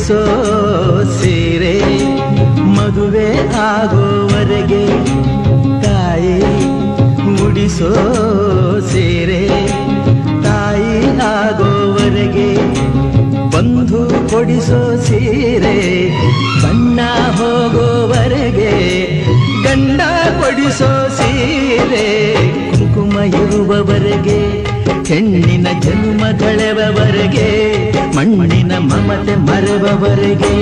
ಕೊಡಿಸೋ ಸೀರೆ ಮದುವೆ ಆಗೋವರೆಗೆ ತಾಯಿ ಮುಡಿಸೋ ಸೀರೆ ತಾಯಿ ಆಗೋವರೆಗೆ ಬಂಧು ಕೊಡಿಸೋ ಸೀರೆ ಬಣ್ಣ ಹೋಗೋವರೆಗೆ ಗಂಡ ಕೊಡಿಸೋ ಸೀರೆ ಕುಂಕುಮ ಇರುವವರೆಗೆ ಹೆಣ್ಣಿನ ಜನ್ಮ ಕಳೆವವರೆಗೆ ಮಣ್ಣಿನ ಮಮತೆ ಮರೆವವರೆಗೆ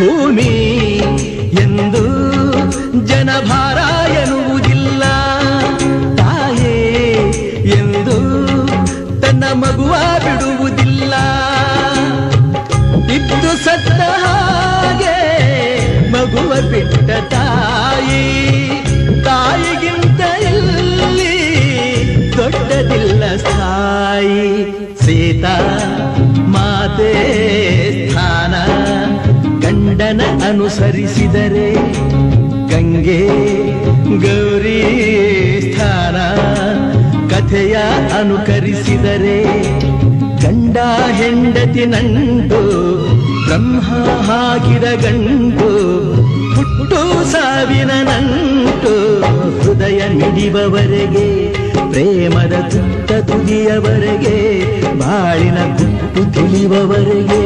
ಭೂಮಿ ಎಂದು ಜನಭಾರ ಎನ್ನುವುದಿಲ್ಲ. ತಾಯೇ ಎಂದು ತನ್ನ ಮಗುವ ಬಿಡುವುದಿಲ್ಲ. ಇದ್ದು ಸತ್ತ ಹಾಗೆ ಮಗುವ ಬಿಟ್ಟ ತಾಯಿ, ತಾಯಿಗಿಂತ ಇಲ್ಲಿ ದೊಡ್ಡದಿಲ್ಲ ಸ್ಥಾಯಿ. ಸೀತಾ, ಮಾತೆ ಗಂಡನ ಅನುಸರಿಸಿದರೆ ಗಂಗೆ ಗೌರಿ ಸ್ಥಾನ ಕಥೆಯ ಅನುಕರಿಸಿದರೆ ಗಂಡ ಹೆಂಡತಿ ನಂಟು ಬ್ರಹ್ಮ ಹಾಕಿದ ಗಂಟು ಹುಟ್ಟು ಸಾವಿನ ನಂಟು ಹೃದಯ ಮಿಡಿಬವರೆಗೆ ಪ್ರೇಮದ ತುತ್ತ ತುದಿಯವರೆಗೆ ಬಾಳಿನ ಗುಟ್ಟು ತಿಳಿಯುವವರೆಗೆ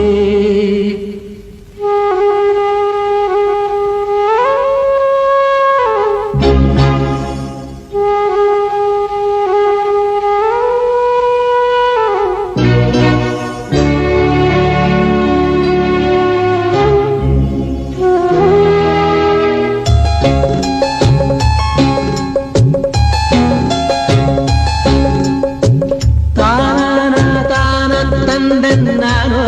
ഉണ്ടെന്നാണോ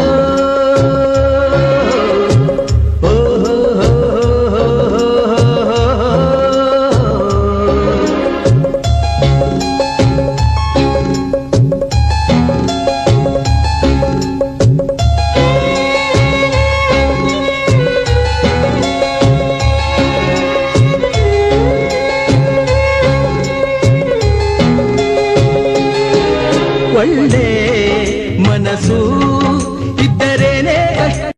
கொண்டே